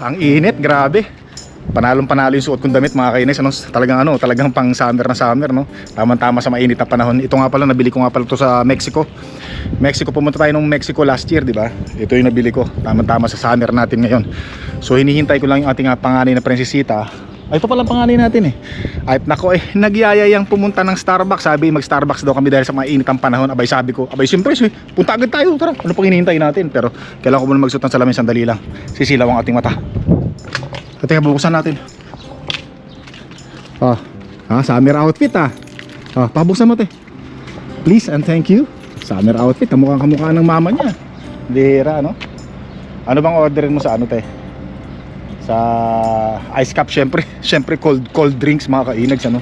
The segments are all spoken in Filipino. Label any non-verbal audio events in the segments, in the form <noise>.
ang init, grabe. Panalong panalo yung suot kong damit mga kainis. Ano, talagang ano, talagang pang summer na summer, no? Tamang-tama sa mainit na panahon. Ito nga pala, nabili ko nga pala to sa Mexico. Mexico, pumunta tayo ng Mexico last year, di ba? Ito yung nabili ko. Tamang-tama sa summer natin ngayon. So hinihintay ko lang yung ating ah, panganay na prinsesita. Ay, ito pala ang panganay natin eh. Ay, nako eh, nagyayayang pumunta ng Starbucks. Sabi, mag-Starbucks daw kami dahil sa mga init ang panahon. Abay, sabi ko, abay, siyempre, eh, punta agad tayo. Tara, ano pang hinihintay natin? Pero, kailangan ko muna magsuot ng salamin sandali lang. Sisilaw ang ating mata. At teka, bubuksan natin. Oh, ah, summer outfit ah. Oh, pabuksan mo te. Please and thank you. Summer outfit, kamukhang kamukha ng mama niya. Bira, no? Ano bang orderin mo sa ano te? Sa ice cup syempre. <laughs> Syempre cold cold drinks mga kainags ano.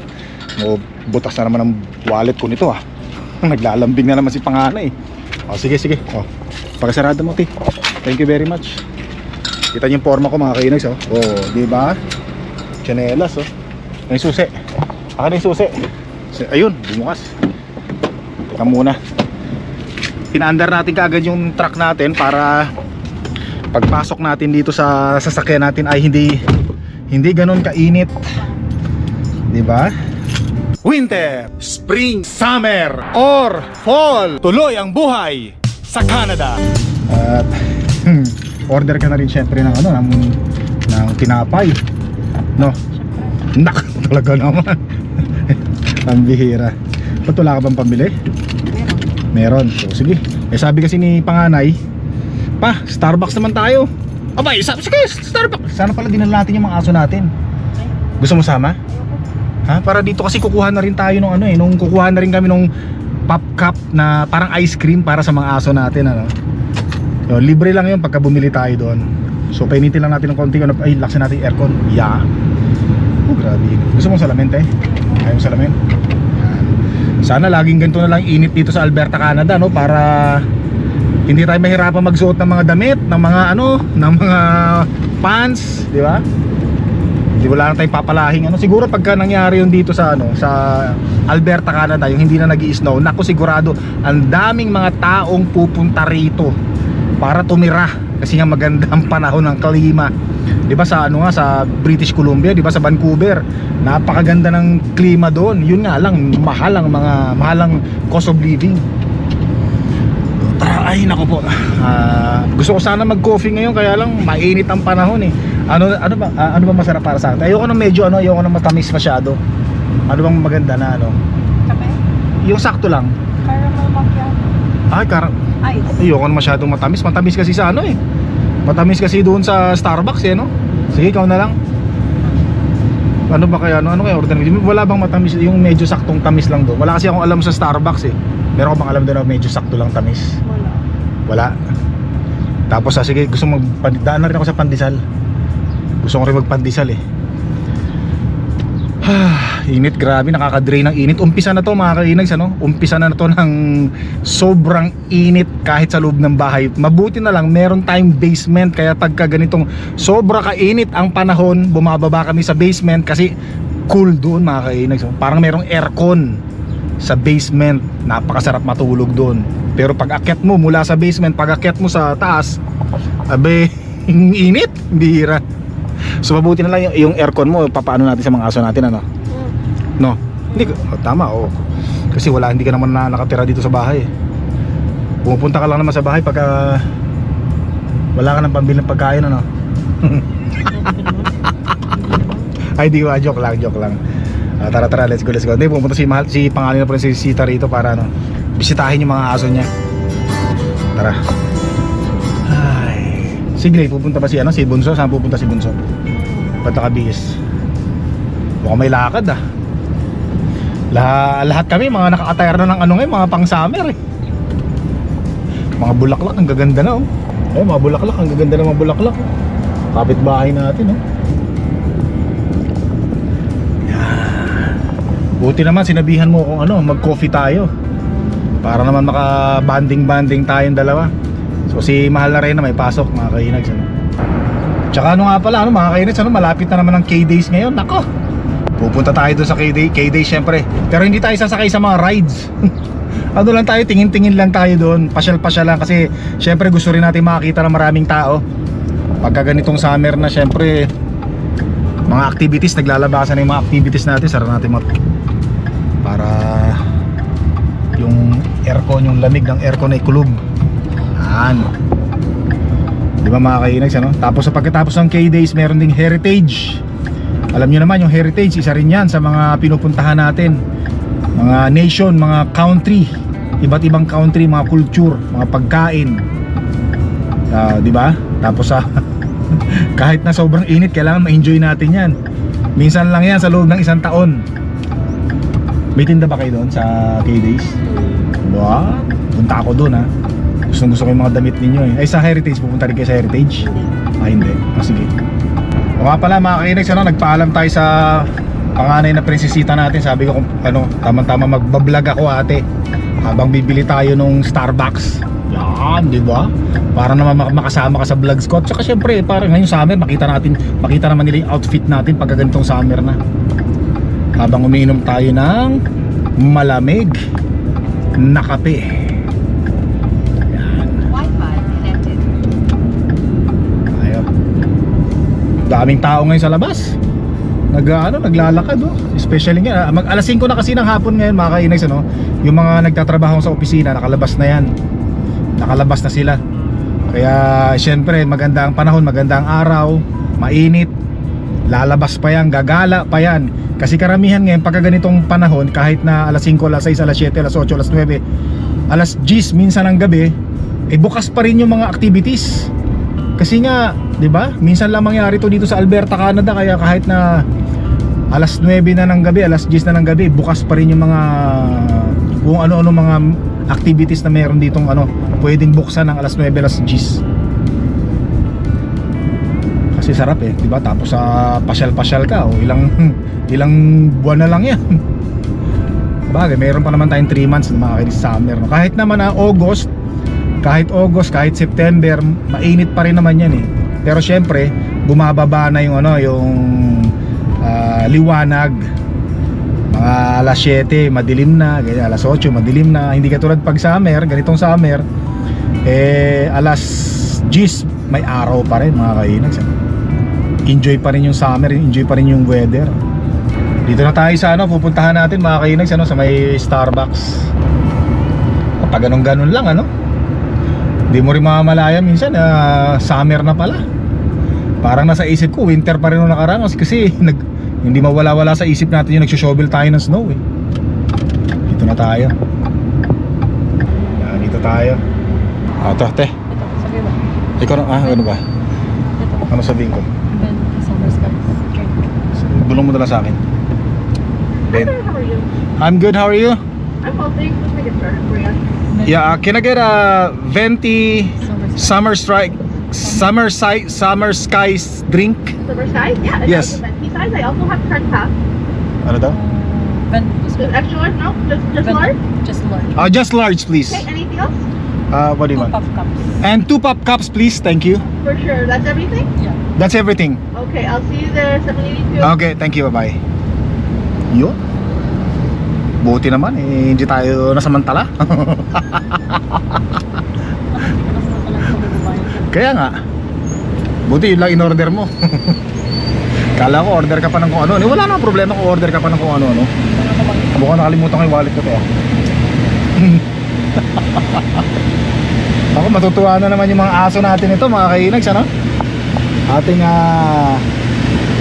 O butas na naman ang wallet ko nito ah. <laughs> Naglalambing na naman si panganay. Oh, sige sige. Oh. Pakasarado mo te. Thank you very much. Kita niyo yung forma ko mga kainags oh. Oh, di ba? Chanelas oh. May susi. Akin na yung susi. Si- Ayun, bumukas. Teka muna. Pinaandar natin kaagad yung truck natin para pagpasok natin dito sa sasakyan natin ay hindi hindi ganun kainit. 'Di ba? Winter, spring, summer, or fall. Tuloy ang buhay sa Canada. At order ka na rin syempre ng ano ng, ng tinapay. No. Nak, <laughs> talaga naman. <laughs> ang bihira. Ba't wala ka bang pambili? Meron. So, sige. Eh sabi kasi ni panganay, pa, Starbucks naman tayo. Abay, sabi sige, Starbucks. Sana pala dinala natin yung mga aso natin. Gusto mo sama? Ha? Para dito kasi kukuha na rin tayo nung ano eh, nung kukuha na rin kami nung pop cup na parang ice cream para sa mga aso natin ano. So, libre lang yun pagka bumili tayo doon. So painitin lang natin ng konti ano, ay laksan natin yung aircon. Yeah. Oh, grabe. Gusto mong salamin, te? Ayaw salamin? Yan. Sana laging ganito na lang init dito sa Alberta, Canada, no? Para hindi tayo mahirapan magsuot ng mga damit, ng mga ano, ng mga pants, di ba? Hindi wala na tayong papalahing ano. Siguro pagka nangyari yun dito sa ano, sa Alberta, Canada, yung hindi na nag-i-snow, naku sigurado, ang daming mga taong pupunta rito para tumira kasi nga maganda ang panahon ng klima. 'Di ba sa ano nga sa British Columbia, 'di ba sa Vancouver, napakaganda ng klima doon. Yun nga lang mahal ang mga mahal ang cost of living. Ay nako po. Ah, gusto ko sana mag-coffee ngayon kaya lang mainit ang panahon eh. Ano ano ba ah, ano ba masarap para sa akin? Ayoko ng medyo ano, ayoko ng matamis masyado. Ano bang maganda na ano? Kape? Yung sakto lang. Caramel macchiato. Ay, kar Ice. Ayoko na masyadong matamis. Matamis kasi sa ano eh. Matamis kasi doon sa Starbucks eh, no? Sige, ikaw na lang. Ano ba kaya, ano, ano kaya order mo? Wala bang matamis, yung medyo saktong tamis lang doon? Wala kasi akong alam sa Starbucks eh. Meron ko bang alam doon na medyo sakto lang tamis? Wala. Tapos ah, sige, gusto mo magdaan na rin ako sa pandesal. Gusto ko rin magpandesal eh. <sighs> init grabe nakaka-drain ng init umpisa na to mga kainags ano umpisa na, na to ng sobrang init kahit sa loob ng bahay mabuti na lang meron tayong basement kaya pagka ganitong sobra kainit ang panahon bumababa kami sa basement kasi cool doon mga kainags oh. parang merong aircon sa basement napakasarap matulog doon pero pag akyat mo mula sa basement pag akyat mo sa taas abe <laughs> init bihira So mabuti na lang yung, yung aircon mo, papaano natin sa mga aso natin ano? No. Hindi oh, tama oh. Kasi wala hindi ka naman na nakatira dito sa bahay. eh. Pumupunta ka lang naman sa bahay pagka wala ka nang pambili ng pagkain ano. <laughs> Ay di ba, joke lang, joke lang. Ah, tara tara, let's go, let's go. Hindi pumunta si mahal si pangalan na pa si Sita rito para ano, bisitahin yung mga aso niya. Tara. Ay. Sige, pupunta pa si ano, si Bunso? Saan pupunta si Bunso? Ba't nakabihis? Mukhang may lakad ah. Lahat, lahat kami mga naka-attire na ng ano ngayon, mga pang summer eh. Mga bulaklak, ang gaganda na oh. Eh, mga bulaklak, ang gaganda ng mga bulaklak. Kapit bahay natin oh. Buti naman sinabihan mo kung ano, mag-coffee tayo. Para naman maka-banding-banding tayong dalawa. So si Mahal na rin na may pasok mga kainags ano. Tsaka ano nga pala ano mga kainags ano, malapit na naman ang K-Days ngayon. Nako. Pupunta tayo doon sa K-Day, K-Day syempre. Pero hindi tayo sasakay sa mga rides. <laughs> ano lang tayo, tingin-tingin lang tayo doon. Pasyal-pasyal lang kasi syempre gusto rin natin makakita ng maraming tao. pagka ganitong summer na syempre mga activities naglalabasan na yung mga activities natin sara natin mga aircon yung lamig ng aircon ay kulog yan di ba mga kainags ano tapos sa pagkatapos ng K-Days meron ding heritage alam nyo naman yung heritage isa rin yan sa mga pinupuntahan natin mga nation, mga country iba't ibang country, mga culture mga pagkain Ah, di ba? Tapos sa <laughs> kahit na sobrang init, kailangan ma-enjoy natin 'yan. Minsan lang 'yan sa loob ng isang taon. May tinda ba kayo doon sa K-Days? Wow, punta ako doon ha. Gusto gusto ko yung mga damit ninyo eh. Ay sa Heritage, pupunta rin kayo sa Heritage? Ah, hindi. Ah, sige. O nga pala mga kainex, ano, nagpaalam tayo sa panganay na prinsesita natin. Sabi ko kung ano, tamang-tama magbablog ako ate. Habang bibili tayo nung Starbucks. Yan, di ba? Para naman mak- makasama ka sa vlogs ko. Tsaka syempre, parang ngayong summer, makita natin, makita naman nila yung outfit natin pag ganitong summer na. Habang umiinom tayo ng malamig na kape. Yan. Wi-Fi connected. Ayun. Daming tao ngayon sa labas. Nag ano, naglalakad oh. Especially nga mag alas 5 na kasi ng hapon ngayon mga kainags ano. Yung mga nagtatrabaho sa opisina nakalabas na 'yan. Nakalabas na sila. Kaya syempre maganda ang panahon, maganda ang araw, mainit. Lalabas pa yan, gagala pa yan. Kasi karamihan ngayon pagka ganitong panahon kahit na alas 5, alas 6, alas 7, alas 8, alas 9, alas 10 minsan ng gabi, eh bukas pa rin yung mga activities. Kasi nga, 'di ba? Minsan lang mangyari to dito sa Alberta, Canada kaya kahit na alas 9 na ng gabi, alas 10 na ng gabi, bukas pa rin yung mga kung ano-ano mga activities na meron ditong ano, pwedeng buksan ng alas 9, alas 10. Sarap eh, 'di ba? Tapos sa pasyal-pasyal ka, o ilang <laughs> ilang buwan na lang 'yan. <laughs> Bagay, meron pa naman tayong 3 months na makakainis summer. No? Kahit naman na August, kahit August, kahit September, mainit pa rin naman 'yan eh. Pero syempre, bumababa na yung ano, yung ah, liwanag. Mga alas 7, madilim na, ganyan, alas 8, madilim na. Hindi katulad pag summer, ganitong summer, eh alas 10 may araw pa rin mga kainags. Enjoy pa rin yung summer, enjoy pa rin yung weather. Dito na tayo sa ano, pupuntahan natin mga kainags ano, sa may Starbucks. Kapag ganun ganun lang ano. Hindi mo rin mamamalaya minsan na summer na pala. Parang nasa isip ko winter pa rin nung nakaraan kasi- nag hindi mawala-wala sa isip natin yung nagsho-shovel tayo ng snow eh. Dito na tayo. Yan, dito tayo. Ah, ito, te. Ikaw na, ah, ano ba? Ano sabihin ko? Bulong mo na sa akin. Ben. How are you? I'm good, how are you? I'm well, thanks. Let's make it started for you. Yeah, uh, can I get a venti Summer strike summer si- summer skies drink? Silver size? Yeah. Yes. Yes. Venti size. I also have curd puff. Ano daw? Ben, Just extra large? No? Just, just Ben- large? Just large. Uh, just large, please. Okay. Anything else? Uh, what do you Two want? puff cups. And two pop cups, please. Thank you. For sure. That's everything? Yeah. That's everything. Okay. I'll see you there. 782. Okay, thank you. Bye-bye. Yun. Buti naman eh, hindi tayo nasamantala. <laughs> Kaya nga. Buti yun lang in-order mo. <laughs> Kala ko order ka pa ng kung ano. Eh, Wala namang problema kung order ka pa ng kung ano. ano. Mukhang nakalimutan ko yung wallet ko to. <laughs> Ako matutuwa na naman yung mga aso natin ito mga kainags ano? Ating ah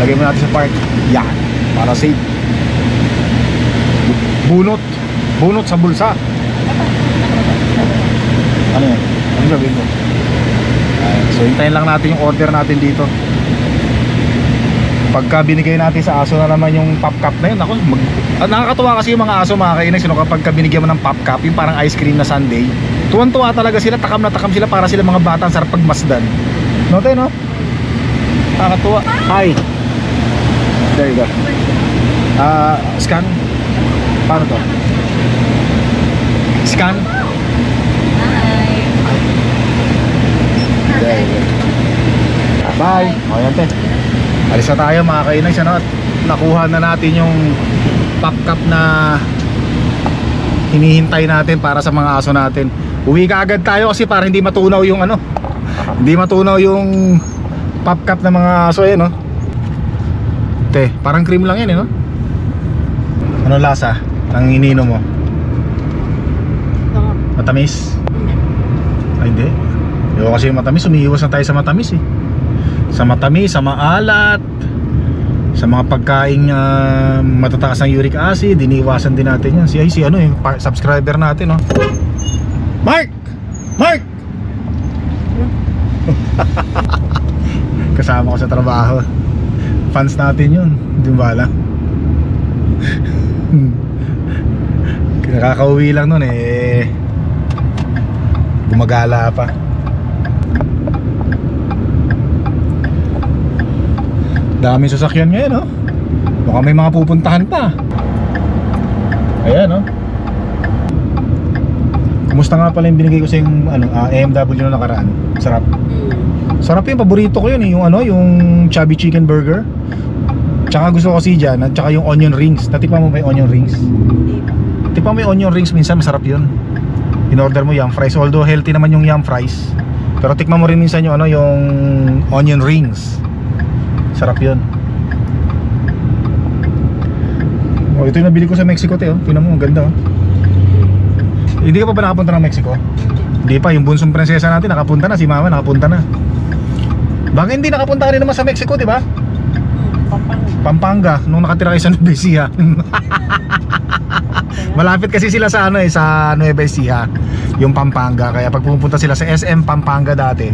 lagay mo natin sa park. Yan. Para safe. Bu- Bunot. Bunot sa bulsa. Ano yan? Ano ko? Ayan. So hintayin lang natin yung order natin dito. Pagka binigay natin sa aso na naman yung pop cup na yun, ako, mag, ah, nakakatuwa kasi yung mga aso mga kainis, no, kapag ka binigyan mo ng pop cup, yung parang ice cream na sundae, tuwan-tuwa talaga sila, takam na takam sila para sila mga bata, sarap pagmasdan. No, tayo, no? Nakakatuwa. Hi. There you go. Ah, scan. Paano to? Scan. Hi. There you go. Bye. O yan, te. Alis na tayo mga kainags, ano? Nakuha na natin yung pop cup na hinihintay natin para sa mga aso natin. Uwi ka agad tayo kasi para hindi matunaw yung ano. Hindi matunaw yung pop cup na mga aso eh, no? Te, parang cream lang yan eh, no? Ano lasa? Ang inino mo? Matamis? Ay, hindi. Yung kasi yung matamis, umiiwas na tayo sa matamis eh. Sa matamis, sa maalat, sa mga pagkain uh, matataas ang uric acid, iniiwasan din natin yan. Si, ay, si ano pa- subscriber natin, no? Mark! Mark! <laughs> Kasama ko sa trabaho. Fans natin yun. Hindi mo bala. <laughs> Nakakauwi lang nun eh. Gumagala pa. Daming sasakyan ngayon, no? Mukhang may mga pupuntahan pa. Ayan, no? Kumusta nga pala yung binigay ko sa yung ano, ah, AMW na nakaraan? Sarap. Sarap yung paborito ko yun eh, yung ano, yung chubby chicken burger. Tsaka gusto ko kasi dyan, at tsaka yung onion rings. Natikman mo ba yung onion rings? Tikman mo yung onion rings, minsan masarap yun. In-order mo yum fries, although healthy naman yung yum fries. Pero tikman mo rin minsan yung ano, yung onion rings. Sarap yun. Oh, ito yung nabili ko sa Mexico, te, oh. Tingnan mo, ang ganda, oh. Hindi ka pa ba nakapunta ng Mexico? Hindi pa, yung bunsong prinsesa natin nakapunta na, si mama nakapunta na. Bakit hindi nakapunta ka rin naman sa Mexico, di ba? Pampanga, nung nakatira kayo sa Nueva Ecija. <laughs> Malapit kasi sila sa ano eh, sa Nueva Ecija, yung Pampanga. Kaya pag pumunta sila sa SM Pampanga dati,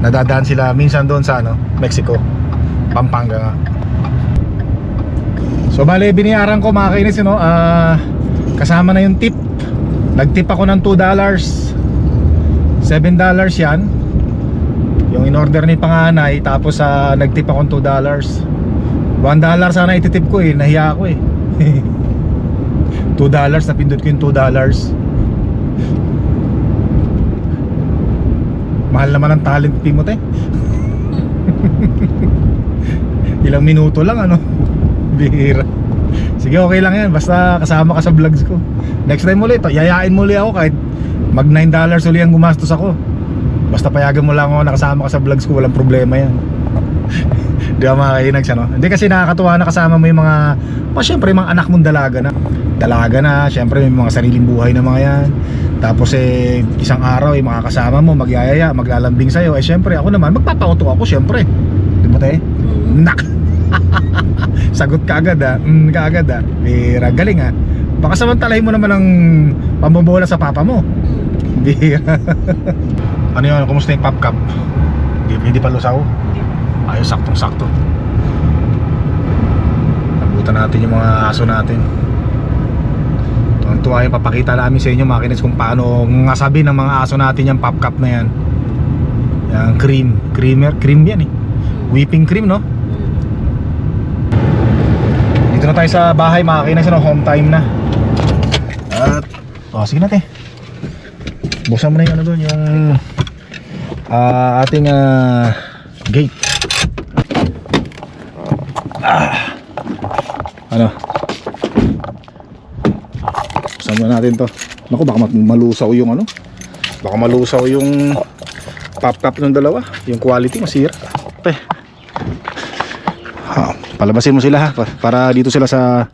nadadaan sila minsan doon sa ano, Mexico. Pampanga nga. So bale, biniyaran ko mga kainis, no? ah, kasama na yung tip. Nagtip ako ng 2 dollars. 7 dollars yan. Yung in-order ni panganay, tapos sa nagtip akong 2 dollars. 1 dollar sana ititip ko eh, nahiya ako eh. <laughs> 2 dollars, napindot ko yung 2 dollars. Mahal naman ang talent fee mo, te. Ilang minuto lang ano. <laughs> Bihira. Sige, okay lang yan. Basta kasama ka sa vlogs ko. Next time ulit, yayain mo ulit ako kahit mag 9 dollars ulit ang gumastos ako. Basta payagan mo lang ako nakasama ka sa vlogs ko, walang problema yan. <laughs> Di ba mga kainags ano? Hindi kasi nakakatuwa na kasama mo yung mga, oh, syempre yung mga anak mong dalaga na. Dalaga na, syempre may mga sariling buhay na mga yan. Tapos eh, isang araw eh, makakasama mo, magyayaya, maglalambing sa'yo. Eh syempre ako naman, magpapauto ako syempre. Di ba tayo? Nak! <laughs> Sagot ka agad ah. Mm, ka agad ah. Bira, galing ah. Baka samantalahin mo naman ang pambobola sa papa mo. Bira. <laughs> ano yun? Kumusta yung pop cup? Hindi, hindi pa lusaw? Ayos, saktong sakto. Nabutan natin yung mga aso natin. Tuwang-tuwa yung papakita namin sa inyo mga kinis kung paano ngasabi ng mga aso natin yung pop cup na yan. Yung cream. Creamer. Cream yan eh. Whipping cream no? Dito na tayo sa bahay mga kinis. No? Home time na. Oh, sige na te. Buksan mo na yung ano doon, yung ah, ating ah, gate. Ah. Ano? Buksan mo natin to. Naku, baka malusaw yung ano. Baka malusaw yung pop cup ng dalawa. Yung quality masira. Te. Ha, palabasin mo sila ha pa- para dito sila sa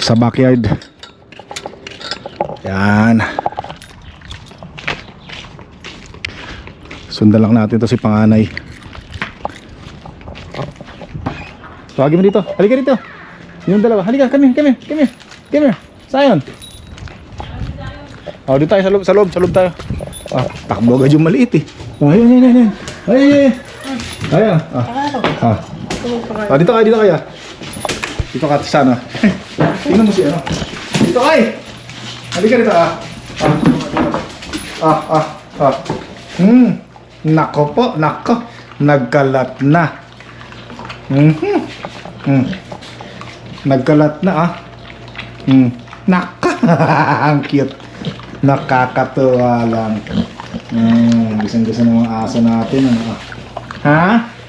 sa backyard. Yan. Sundan lang natin to si panganay. Tawagin mo dito. Halika dito. Yung dalawa. Halika, come here, come here, come here. Come here. Zion. Oh, dito tayo sa loob, sa loob, sa loob tayo. Ah, takbo agad yung maliit eh. Oh, ayun, ayun, ayun. Ayun, ayun. Ayun. Ah. Ah. Ah, dito kayo, dito kayo. Dito ka sana. <laughs> Tingnan mo si ano. Dito kay. Halika dito ah. Ah. Ah, ah, ah. Hmm. Nako po, nako. Nagkalat na. Mhm. Hmm. Nagkalat na ah. Hmm. Naka. <laughs> Ang cute. Nakakatuwa lang. Hmm. Gusto-gusto ng mga aso natin. Ano? ah. Ha?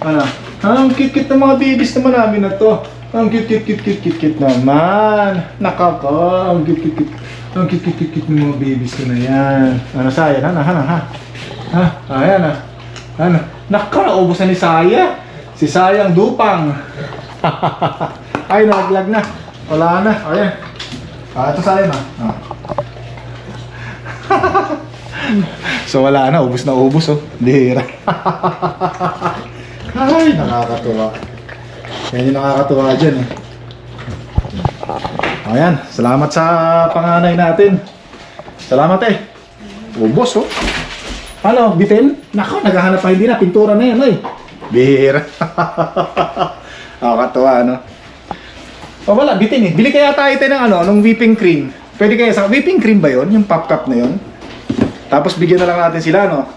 Ano? Ang cute-cute ng mga babies naman namin na to. Ang cute-cute-cute-cute-cute naman. Naka po. Ang cute-cute-cute. Ang cute-cute-cute ng mga babies ko na yan. Ano sa yan? Ano? Ano? Ha? Ha? Ayan ah. Ano? Naka, na ni Saya. Si Sayang Dupang. <laughs> Ay, nalaglag na. Wala na. Ayan. Ah, ito Saya na. Ah. <laughs> so wala na, ubos na ubos oh. Dihira. <laughs> Ay, nakakatuwa. Yan yung nakakatuwa dyan eh. Ayan, salamat sa panganay natin. Salamat eh. Ubos oh. Ano, bitin? Nako, naghahanap pa hindi na. Pintura na yan, oy. Bihira. <laughs> Nakakatuwa, ano? O wala, bitin eh. Bili kaya tayo tayo ng ano, ng whipping cream. Pwede kaya sa whipping cream ba yon Yung pop cup na yon Tapos bigyan na lang natin sila, no?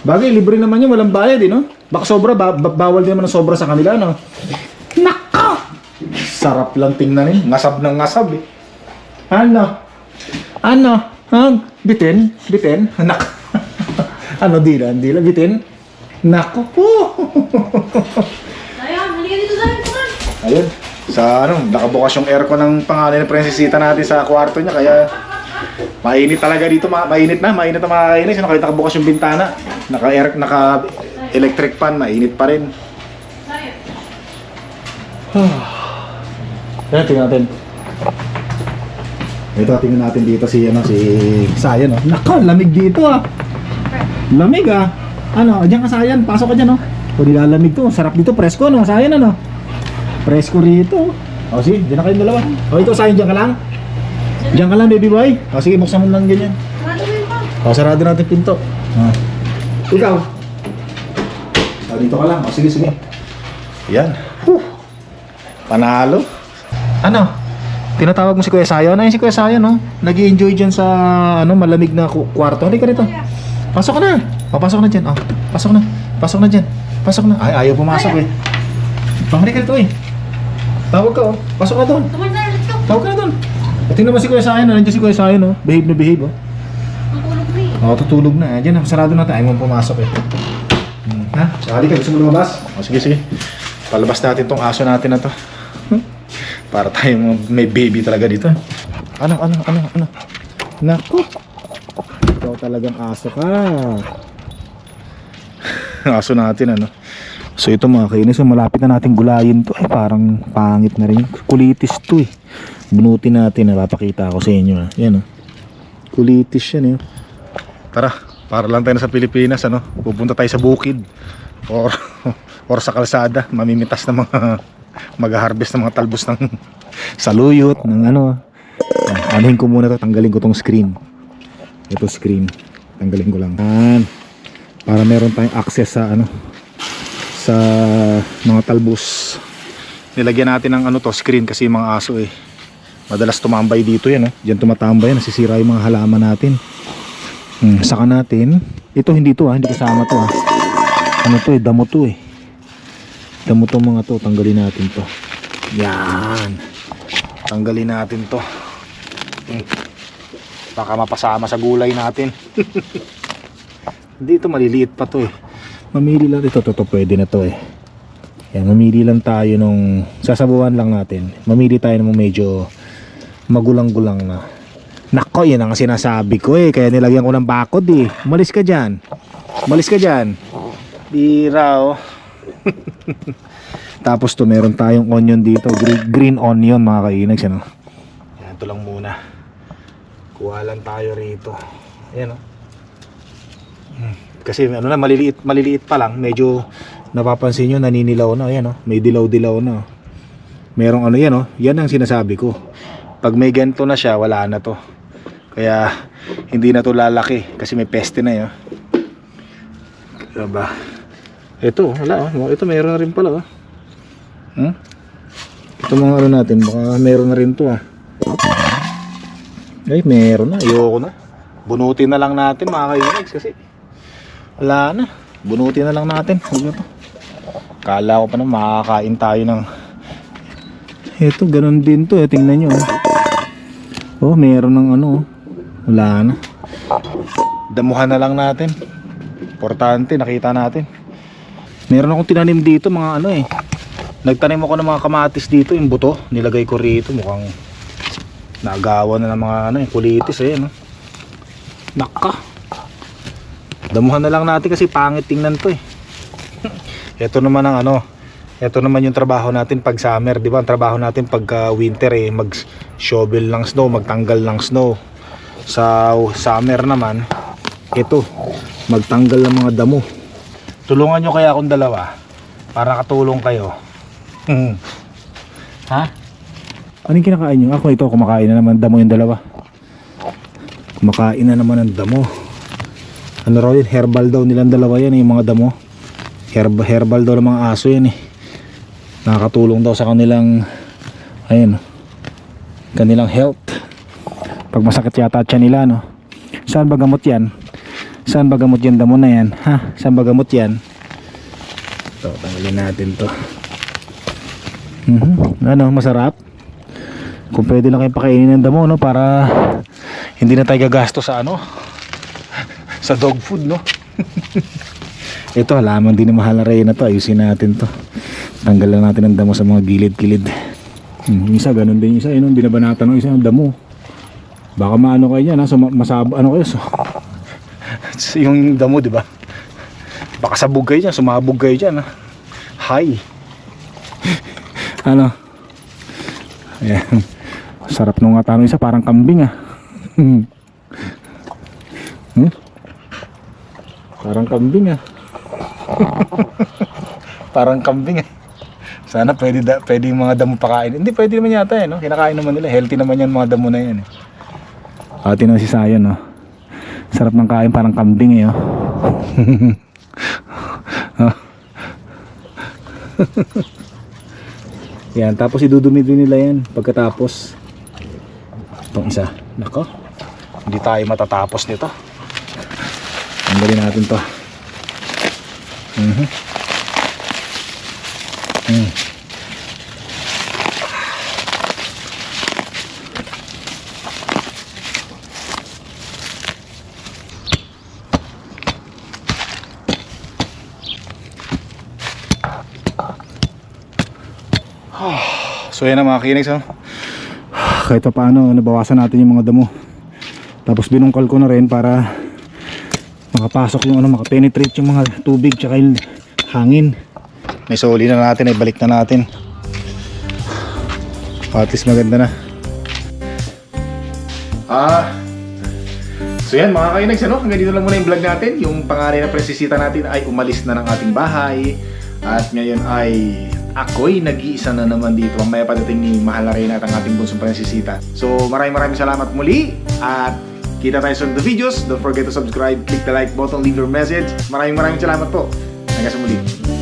Bagay, libre naman yun. Walang bayad, eh, no? Baka sobra, ba- ba- bawal din naman ng sobra sa kanila, no? Nako! Sarap lang tingnan eh. Ngasab ng ngasab, eh. Ano? Ano? Ang bitin? Bitin? Nak. <laughs> ano dila? Dila bitin? Nako po. <laughs> Ayan, halika dito sa akin. Ayun. Sa ano, nakabukas yung aircon ng pangalan ng prinsesita natin sa kwarto niya kaya mainit talaga dito, ma mainit na, mainit na makakainis. Kahit nakabukas yung bintana, naka air, naka electric fan, mainit pa rin. Yan, tingnan natin. Ito, tingnan natin dito si, ano, si Sayan, oh. Nako, lamig dito, ah. Lamig, ah. Ano, diyan ka, Sayan. Pasok ka dyan, oh. O, nilalamig to. Sarap dito, presko, no? Sayan, ano? Presko rito. O, sige, diyan na kayong dalawa. O, ito, Sayan, diyan ka lang. Diyan ka lang, baby boy. O, sige, buksan mo lang ganyan. O, sarado natin pinto. Ah. Ikaw. O, dito ka lang. O, sige, sige. Yan. Whew. Panalo. Ano? Tinatawag mo si Kuya Sayo? Ano yun si Kuya Sayo, no? nag enjoy dyan sa ano, malamig na ku- kwarto. Halika rito. Pasok ka na. Papasok na dyan. Oh, pasok na. Pasok na dyan. Pasok na. Ay, ayaw pumasok eh. Oh, halika rito eh. Tawag ka oh. Pasok na doon. On, Zara, let's go. Tawag ka na doon. O, tingnan mo si Kuya Sayo, no? Nandiyan si Kuya Sayo, no? Behave na behave, oh. Ang tulog mo eh. Oo, tutulog na. Diyan na, sarado natin. Ayaw mo pumasok eh. Hmm. Ha? Sali ka, gusto mo lumabas? O, sige, sige. Palabas natin tong aso natin na to. Para tayo may baby talaga dito. Ano, ano, ano, ano? Naku! Ikaw talagang aso ka. <laughs> aso natin, ano? So ito mga kainis, malapit na natin gulayin to. Ay, parang pangit na rin. Kulitis to eh. Bunutin natin, napapakita ko sa inyo. ah. Yan oh. Kulitis yan eh. Tara, para lang tayo sa Pilipinas, ano? Pupunta tayo sa bukid or <laughs> or sa kalsada, mamimitas ng mga mag-harvest ng mga talbos ng <laughs> saluyot, ng ano. Ah, ko muna to, tanggalin ko tong screen. Ito screen. Tanggalin ko lang. Yan. Para meron tayong access sa ano sa mga talbos. Nilagyan natin ng ano to, screen kasi mga aso eh. Madalas tumambay dito yan, eh. Diyan tumatambay, nasisira yung mga halaman natin. Hmm, saka natin. Ito hindi to ah, hindi kasama to ah. Ano to eh, damo to eh. Damo to mga to, tanggalin natin to. Yan. Tanggalin natin to. Hmm. Baka mapasama sa gulay natin. <laughs> hindi ito maliliit pa to eh. Mamili lang ito, to, pwede na to eh. Yan, mamili lang tayo nung sasabuhan lang natin. Mamili tayo ng medyo magulang-gulang na. Nako, yan ang sinasabi ko eh. Kaya nilagyan ko ng bakod eh. Umalis ka dyan. Umalis ka dyan. Bira oh. <laughs> Tapos to meron tayong onion dito. Green, green onion mga kainags. Ano? Yan, ito lang muna. Kuha lang tayo rito. Ayan oh. Hmm. Kasi ano na, maliliit, maliliit pa lang. Medyo napapansin nyo, naninilaw na. Ayan oh. May dilaw-dilaw na. oh. Merong ano yan oh. Yan ang sinasabi ko. Pag may ganito na siya, wala na to. Kaya hindi na to lalaki kasi may peste na 'yo. Diba? Ito, wala oh. Ito meron na rin pala oh. Hmm? Ito mga ano natin, baka meron na rin to ah. Ay, meron na. Ayoko na. Bunutin na lang natin mga kainex kasi wala na. Bunutin na lang natin. Huwag na to. Kala ko pa na makakain tayo ng ito, ganun din to eh. Tingnan nyo. Oh, oh meron ng ano. oh. Wala na. Damuhan na lang natin. Importante, nakita natin. Meron akong tinanim dito, mga ano eh. Nagtanim ako ng mga kamatis dito, yung buto. Nilagay ko rito, mukhang nagawa na ng mga ano eh, kulitis eh. No? Naka. Damuhan na lang natin kasi pangit tingnan to eh. <laughs> Ito naman ang ano, ito naman yung trabaho natin pag summer, di ba? Ang trabaho natin pag ah, winter eh, mag shovel ng snow, magtanggal ng snow. Sa summer naman, ito, magtanggal ng mga damo. Tulungan nyo kaya akong dalawa para katulong kayo. Hmm. ha? Anong kinakain nyo? Ako ito, kumakain na naman damo yung dalawa. Kumakain na naman ng damo. Ano raw yun? Herbal daw nilang dalawa yan, eh, yung mga damo. Herb herbal daw ng mga aso yan eh. Nakakatulong daw sa kanilang ayun, kanilang health. Pag masakit yata tiyan nila, no? Saan ba gamot yan? Saan ba gamot yan damo na yan? Ha? Saan ba gamot yan? Ito, tanggalin natin to. Mhm. Ano, masarap? Kung pwede lang kayo pakainin ng damo, no? Para hindi na tayo gagasto sa ano? <laughs> sa dog food, no? <laughs> Ito, halaman din ng mahalaray na to. Ayusin natin to. Tanggalan natin ang damo sa mga gilid-gilid. Hmm, isa, ganun din isa. Yun, binabanatan ng isa, ang damo. Baka maano kayo yan, ha? So, masab ano kayo? So, <laughs> yung damo, di ba? Baka sabog kayo dyan, sumabog kayo dyan, ha? Hi! ano? Ayan. Sarap nung nga tanong isa, parang kambing, ah. <laughs> Hmm? Parang kambing, ah. <laughs> Parang kambing eh. Sana pwede, da, pwede yung mga damo pakain. Hindi, pwede naman yata eh, no? Kinakain naman nila. Healthy naman yan mga damo na yan eh. Ate na si Sayon, no? Sarap ng kain, parang kambing eh, oh. <laughs> Yan, tapos idudumi din nila yan pagkatapos. Itong isa. Nako, hindi tayo matatapos nito. Tanggalin natin to. Mhm. Mm. So yan ang mga kinigs oh. Kahit pa paano nabawasan natin yung mga damo. Tapos binungkal ko na rin para makapasok yung ano, makapenetrate yung mga tubig tsaka yung hangin. May soli na natin, ay balik na natin. At least maganda na. Ah, so yan mga kainags, ano? hanggang dito lang muna yung vlog natin. Yung pangalan na presisita natin ay umalis na ng ating bahay. At ngayon ay ako'y nag-iisa na naman dito. Mamaya padating ni Mahal na rin at ang ating bunsong presisita. So maraming maraming salamat muli. At kita tayo sa the videos. Don't forget to subscribe, click the like button, leave your message. Maraming maraming salamat po. Hanggang sa muli.